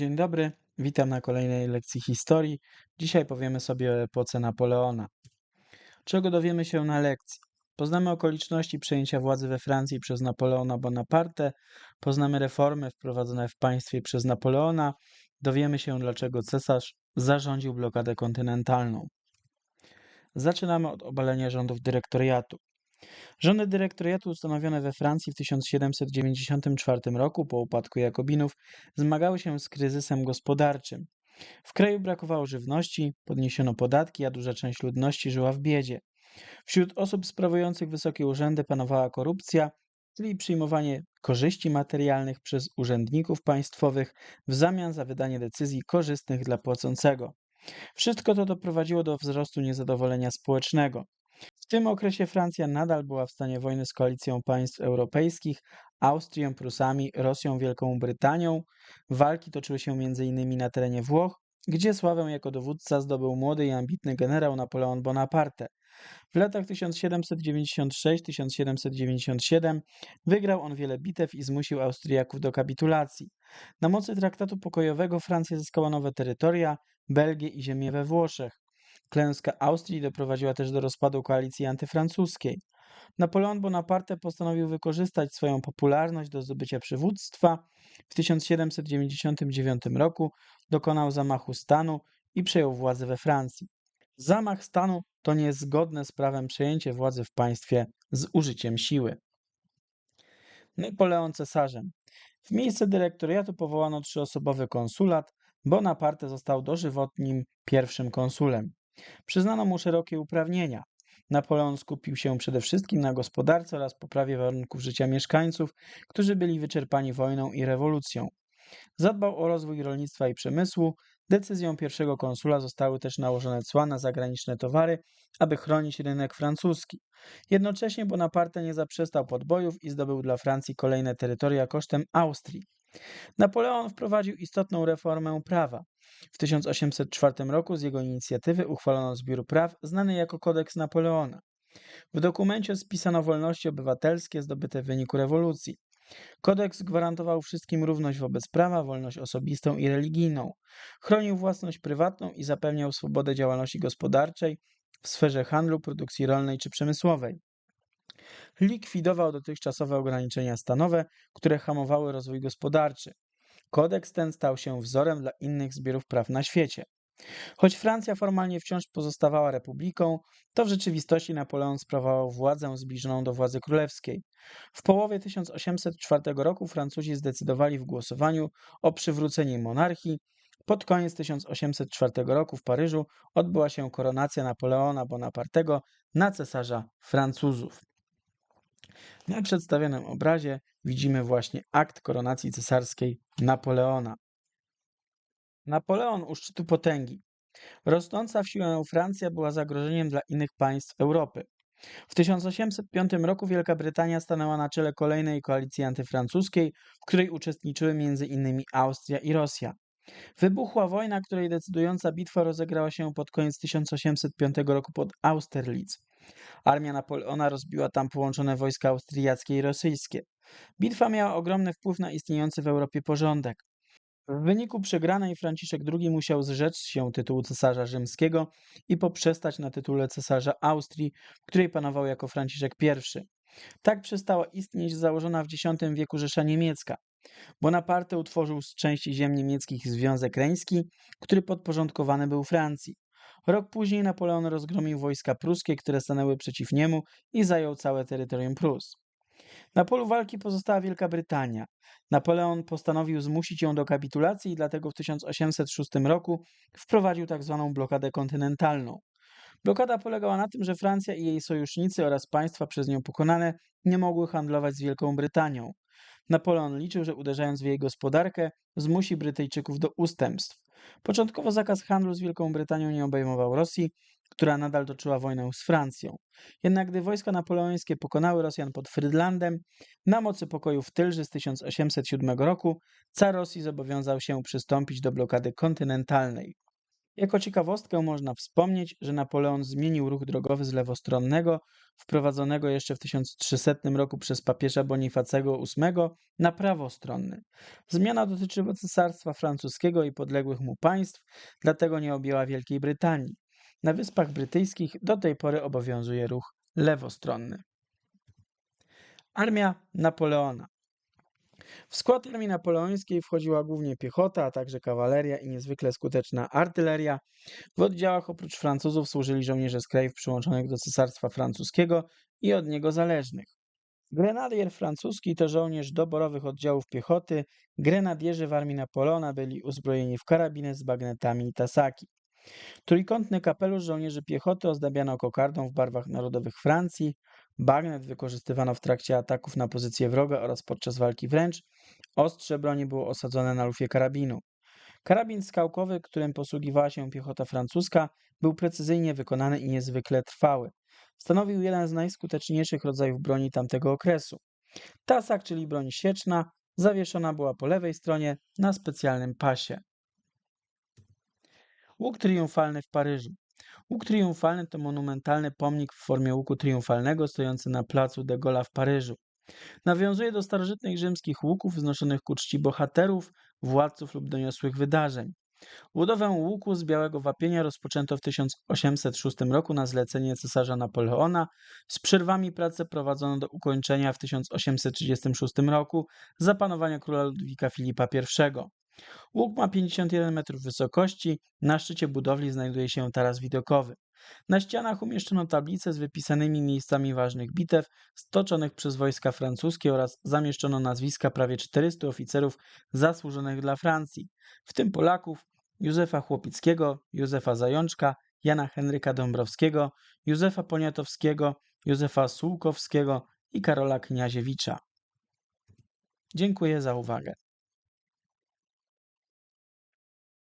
Dzień dobry, witam na kolejnej lekcji historii. Dzisiaj powiemy sobie o epoce Napoleona. Czego dowiemy się na lekcji? Poznamy okoliczności przejęcia władzy we Francji przez Napoleona Bonaparte, poznamy reformy wprowadzone w państwie przez Napoleona, dowiemy się dlaczego cesarz zarządził blokadę kontynentalną. Zaczynamy od obalenia rządów dyrektoriatu. Rządy dyrektoriatu ustanowione we Francji w 1794 roku po upadku Jakobinów zmagały się z kryzysem gospodarczym. W kraju brakowało żywności, podniesiono podatki, a duża część ludności żyła w biedzie. Wśród osób sprawujących wysokie urzędy panowała korupcja, czyli przyjmowanie korzyści materialnych przez urzędników państwowych w zamian za wydanie decyzji korzystnych dla płacącego. Wszystko to doprowadziło do wzrostu niezadowolenia społecznego. Tym okresie Francja nadal była w stanie wojny z koalicją państw europejskich, Austrią, Prusami, Rosją, Wielką Brytanią. Walki toczyły się m.in. na terenie Włoch, gdzie sławę jako dowódca zdobył młody i ambitny generał Napoleon Bonaparte. W latach 1776-1797 wygrał on wiele bitew i zmusił Austriaków do kapitulacji. Na mocy traktatu pokojowego Francja zyskała nowe terytoria, Belgię i ziemię we Włoszech. Klęska Austrii doprowadziła też do rozpadu koalicji antyfrancuskiej. Napoleon Bonaparte postanowił wykorzystać swoją popularność do zdobycia przywództwa. W 1799 roku dokonał zamachu stanu i przejął władzę we Francji. Zamach stanu to niezgodne z prawem przejęcie władzy w państwie z użyciem siły. Napoleon cesarzem. W miejsce dyrektoriatu powołano trzyosobowy konsulat. Bonaparte został dożywotnim pierwszym konsulem. Przyznano mu szerokie uprawnienia. Napoleon skupił się przede wszystkim na gospodarce oraz poprawie warunków życia mieszkańców, którzy byli wyczerpani wojną i rewolucją. Zadbał o rozwój rolnictwa i przemysłu. Decyzją pierwszego konsula zostały też nałożone cła na zagraniczne towary, aby chronić rynek francuski. Jednocześnie Bonaparte nie zaprzestał podbojów i zdobył dla Francji kolejne terytoria kosztem Austrii. Napoleon wprowadził istotną reformę prawa. W 1804 roku z jego inicjatywy uchwalono zbiór praw znany jako Kodeks Napoleona. W dokumencie spisano wolności obywatelskie zdobyte w wyniku rewolucji. Kodeks gwarantował wszystkim równość wobec prawa, wolność osobistą i religijną. Chronił własność prywatną i zapewniał swobodę działalności gospodarczej w sferze handlu, produkcji rolnej czy przemysłowej. Likwidował dotychczasowe ograniczenia stanowe, które hamowały rozwój gospodarczy. Kodeks ten stał się wzorem dla innych zbiorów praw na świecie. Choć Francja formalnie wciąż pozostawała republiką, to w rzeczywistości Napoleon sprawował władzę zbliżoną do władzy królewskiej. W połowie 1804 roku Francuzi zdecydowali w głosowaniu o przywróceniu monarchii. Pod koniec 1804 roku w Paryżu odbyła się koronacja Napoleona Bonapartego na cesarza Francuzów. Na przedstawionym obrazie widzimy właśnie akt koronacji cesarskiej Napoleona. Napoleon u szczytu potęgi. Rosnąca w siłę Francja była zagrożeniem dla innych państw Europy. W 1805 roku Wielka Brytania stanęła na czele kolejnej koalicji antyfrancuskiej, w której uczestniczyły m.in. Austria i Rosja. Wybuchła wojna, której decydująca bitwa rozegrała się pod koniec 1805 roku pod Austerlitz. Armia Napoleona rozbiła tam połączone wojska austriackie i rosyjskie. Bitwa miała ogromny wpływ na istniejący w Europie porządek. W wyniku przegranej Franciszek II musiał zrzec się tytułu cesarza rzymskiego i poprzestać na tytule cesarza Austrii, w której panował jako Franciszek I. Tak przestała istnieć założona w X wieku Rzesza Niemiecka. Bonaparte utworzył z części ziem niemieckich Związek Reński, który podporządkowany był Francji. Rok później Napoleon rozgromił wojska pruskie, które stanęły przeciw niemu i zajął całe terytorium Prus. Na polu walki pozostała Wielka Brytania. Napoleon postanowił zmusić ją do kapitulacji i dlatego w 1806 roku wprowadził tzw. Tak blokadę kontynentalną. Blokada polegała na tym, że Francja i jej sojusznicy oraz państwa przez nią pokonane nie mogły handlować z Wielką Brytanią. Napoleon liczył, że uderzając w jej gospodarkę, zmusi Brytyjczyków do ustępstw. Początkowo zakaz handlu z Wielką Brytanią nie obejmował Rosji, która nadal toczyła wojnę z Francją. Jednak gdy wojska napoleońskie pokonały Rosjan pod Frydlandem, na mocy pokoju w Tylży z 1807 roku, car Rosji zobowiązał się przystąpić do blokady kontynentalnej. Jako ciekawostkę można wspomnieć, że Napoleon zmienił ruch drogowy z lewostronnego, wprowadzonego jeszcze w 1300 roku przez papieża Bonifacego VIII, na prawostronny. Zmiana dotyczyła cesarstwa francuskiego i podległych mu państw, dlatego nie objęła Wielkiej Brytanii. Na Wyspach Brytyjskich do tej pory obowiązuje ruch lewostronny. Armia Napoleona. W skład armii napoleońskiej wchodziła głównie piechota, a także kawaleria i niezwykle skuteczna artyleria. W oddziałach oprócz Francuzów służyli żołnierze z krajów przyłączonych do Cesarstwa Francuskiego i od niego zależnych. Grenadier francuski to żołnierz doborowych oddziałów piechoty. Grenadierzy w armii Napoleona byli uzbrojeni w karabiny z bagnetami i tasaki. Trójkątny kapelusz żołnierzy piechoty ozdabiano kokardą w barwach narodowych Francji. Bagnet wykorzystywano w trakcie ataków na pozycję wroga oraz podczas walki wręcz. Ostrze broni było osadzone na lufie karabinu. Karabin skałkowy, którym posługiwała się piechota francuska, był precyzyjnie wykonany i niezwykle trwały. Stanowił jeden z najskuteczniejszych rodzajów broni tamtego okresu. Tasak, czyli broń sieczna, zawieszona była po lewej stronie na specjalnym pasie. Łuk triumfalny w Paryżu. Łuk triumfalny to monumentalny pomnik w formie łuku triumfalnego stojący na placu de Gaulle w Paryżu. Nawiązuje do starożytnych rzymskich łuków wznoszonych ku czci bohaterów, władców lub doniosłych wydarzeń. Budowę łuku z białego wapienia rozpoczęto w 1806 roku na zlecenie cesarza Napoleona. Z przerwami pracę prowadzono do ukończenia w 1836 roku za panowania króla Ludwika Filipa I. Łuk ma 51 metrów wysokości, na szczycie budowli znajduje się taras widokowy. Na ścianach umieszczono tablice z wypisanymi miejscami ważnych bitew stoczonych przez wojska francuskie oraz zamieszczono nazwiska prawie 400 oficerów zasłużonych dla Francji, w tym Polaków Józefa Chłopickiego, Józefa Zajączka, Jana Henryka Dąbrowskiego, Józefa Poniatowskiego, Józefa Sułkowskiego i Karola Kniaziewicza. Dziękuję za uwagę.